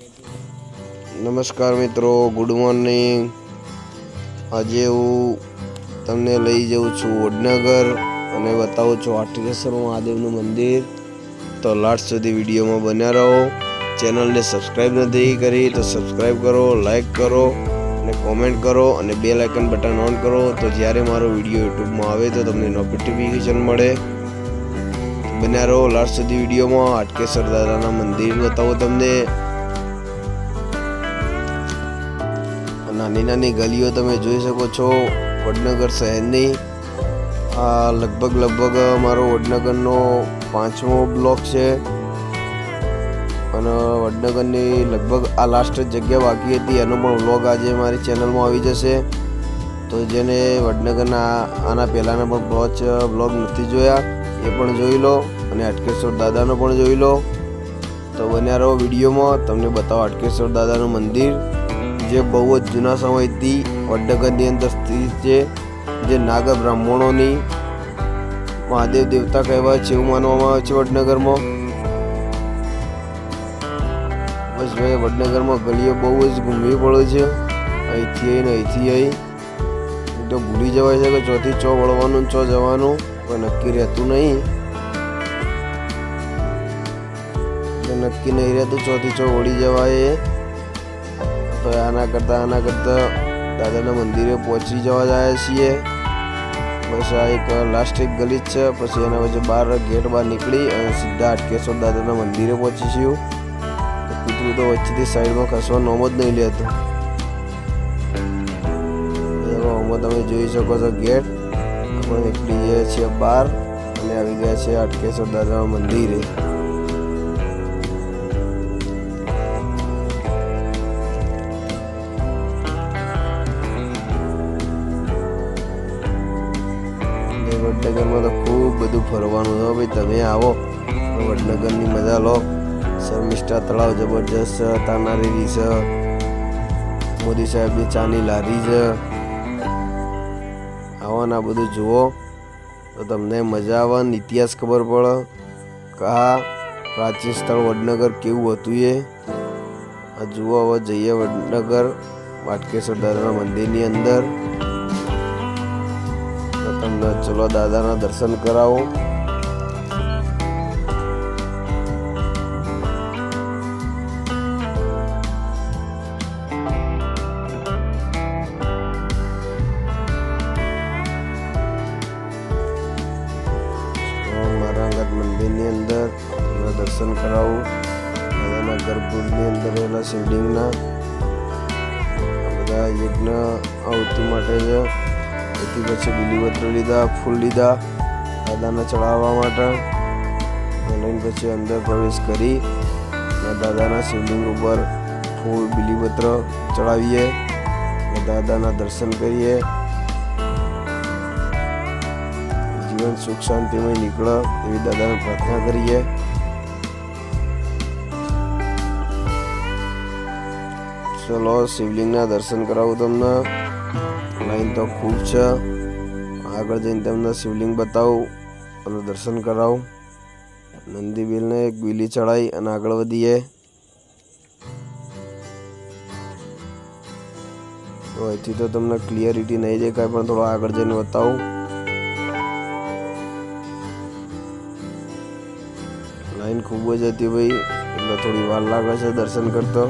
નમસ્કાર મિત્રો good morning આજે હું તમને લઈ જાઉં છું વડનગર અને બતાવું છું આઠકેશ્વર મહાદેવનું મંદિર. તો લાસ્ટ સુધી વિડીયોમાં બન્યા રહો. ચેનલને સબસ્ક્રાઈબ નથી કરી તો સબસ્ક્રાઈબ કરો લાઈક કરો અને કોમેન્ટ કરો અને બે લાઇકન બટન ઓન કરો. તો જ્યારે મારો વીડિયો યુટ્યુબમાં આવે તો તમને નોટિફિકેશન મળે. બન્યા રહો લાસ્ટ સુધી વિડીયોમાં. હાટકેશ્વર દાદાના મંદિર બતાવો તમને. નાની નાની ગલીઓ તમે જોઈ શકો છો. વડનગર શહેરની, આ લગભગ લગભગ મારો વડનગરનો પાંચમો બ્લોક છે. અને વડનગરની લગભગ આ લાસ્ટ જગ્યા બાકી હતી. એનો પણ વ્લોગ આજે મારી ચેનલમાં આવી જશે. તો જેને વડનગરના આના પહેલાંના પણ બ્લોચ બ્લોગ નથી જોયા, એ પણ જોઈ લો. અને અટકેશ્વર દાદાનો પણ જોઈ લો. તો બન્યા રહો વિડીયોમાં. તમને બતાવો અટકેશ્વર દાદાનું મંદિર. જે બહુ જ જૂના સમયથી વડનગરની અંદર સ્થિત છે, જે નાગર બ્રાહ્મણોની મહાદેવ દેવતા કહેવાય છે એવું માનવામાં આવે છે વડનગરમાં. બસ ભાઈ વડનગરમાં ગલીઓ બહુ જ ઘૂમવી પડે છે. અહીંથી અહીં ને અહીંથી અહીં તો ભૂલી જવાય છે કે ચોથી ચો વળવાનું છ જવાનું કોઈ નક્કી રહેતું નહીં. નક્કી નહીં રહેતું, ચોથી ચો વળી જવાય તો આના કરતાં આના કરતાં દાદાના મંદિરે પહોંચી જવા જાય છીએ. બસ આ એક લાસ્ટ એક ગલી છે. પછી એના પછી બહાર ગેટ બહાર નીકળી અને સીધા અટકેશ્વર દાદાના મંદિરે પહોંચીશું કૂતરું તો વચ્ચેથી સાઈડમાં ખસવા નોમ જ નહીં લેતો. આમાં તમે જોઈ શકો છો ગેટ આપણે નીકળી ગયા છીએ બહાર. અને આવી ગયા છે અટકેશ્વર દાદાના મંદિરે. તમે આવો. વડનગરની મજા લો. શર્મિષ્ઠા તળાવ જબરજસ્ત તાનારી રીસ મોદી સાહેબની ચાની લારી છે. આવવાના બધું જુઓ. તો તમને મજા આવે ઇતિહાસ ખબર પડે કે આ પ્રાચીન સ્થળ વડનગર કેવું હતું એ. આ જુઓ, હવે જઈએ વડનગર, વાટકેશ્વર દાદાના મંદિરની અંદર. તો તમને ચલો દાદાના દર્શન કરાવો. તો મારા મંદિરની અંદર તમને દર્શન કરાવું. દાદાના ગર્ભગૃહની અંદર રહેલા શિવલિંગના. બધા યજ્ઞ આવતી માટે છે. એથી પછી બીલીપત્ર લીધા, ફૂલ લીધા, દાદાને ચડાવવા માટે. અને પછી અંદર પ્રવેશ કરી દાદાના શિવલિંગ ઉપર ફૂલ બીલીપત્ર ચડાવીએ. દાદાના દર્શન કરીએ. જીવન સુખ શાંતિમય નીકળે. એવી દાદાને પ્રાર્થના કરીએ. ચલો, શિવલિંગના દર્શન કરાવું તમને. લાઈન તો ખૂબ છે. આગળ જઈને તમને શિવલિંગ બતાવું અને દર્શન કરાવું. નંદી બેલને એક બીલી ચડાવી અને આગળ વધીએ. તો અહીંથી તો તમને ક્લિયરિટી નહીં દેખાય, પણ થોડો આગળ જઈને બતાવું. ખૂબ જ હતી ભાઈ, એટલે થોડી વાર લાગે છે દર્શન કરતો.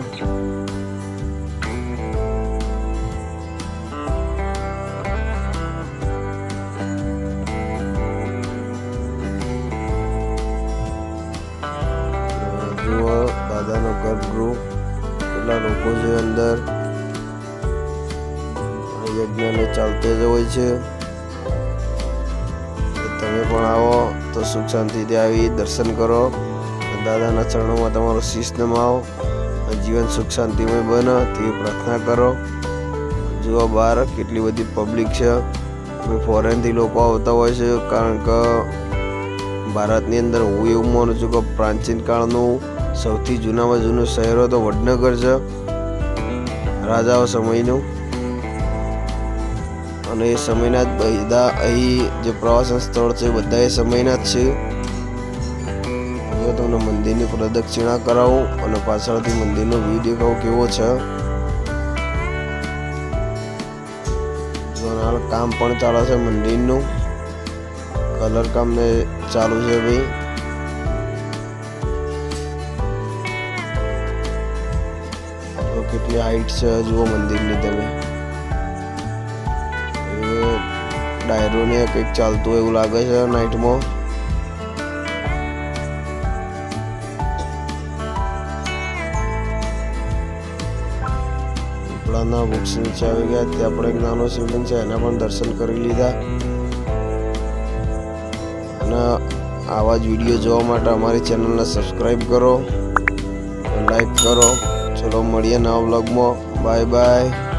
જુઓ, દાદાનો ગર્ભગૃહ કેટલા લોકો છે અંદર. યજ્ઞને ચાલતો જ હોય છે. તમે પણ આવો, તો સુખ શાંતિથી આવી દર્શન કરો. દાદાના ચરણોમાં તમારો શીશ નમાવો જીવન સુખ શાંતિમય બને તેવી પ્રાર્થના કરો. જુઓ બહાર કેટલી બધી પબ્લિક છે. ફોરેનથી લોકો આવતા હોય છે, કારણ કે ભારતની અંદર હું એવું માનું છું કે પ્રાચીન કાળનું સૌથી જૂનામાં જૂનું શહેરો તો વડનગર છે, રાજાઓ સમયનું. અને એ સમયના જ બધા અહીં જે પ્રવાસન સ્થળ છે બધા એ સમયના જ છે. જો તમને મંદિરની પ્રદક્ષિણા કરાવો અને પાછળથી મંદિરનો વ્યૂ દેખાવ કેવો છે? કામ પણ ચાલે છે મંદિરનું. કલર કામ ને ચાલુ છે ભાઈ. તો કેટલી હાઈટ છે જુઓ મંદિરની તમે. ડાયરોને ડાયરો કંઈક ચાલતું એવું લાગે છે નાઇટમાં પીપળાના વૃક્ષ નીચે આવી ગયા ત્યાં પણ એક નાનો શિવલિંગ છે, એના પણ દર્શન કરી લીધા. અને આવા જ વીડિયો જોવા માટે અમારી ચેનલને સબસ્ક્રાઈબ કરો, લાઈક કરો. ચલો મળીએ નવા બ્લોગમાં બાય બાય.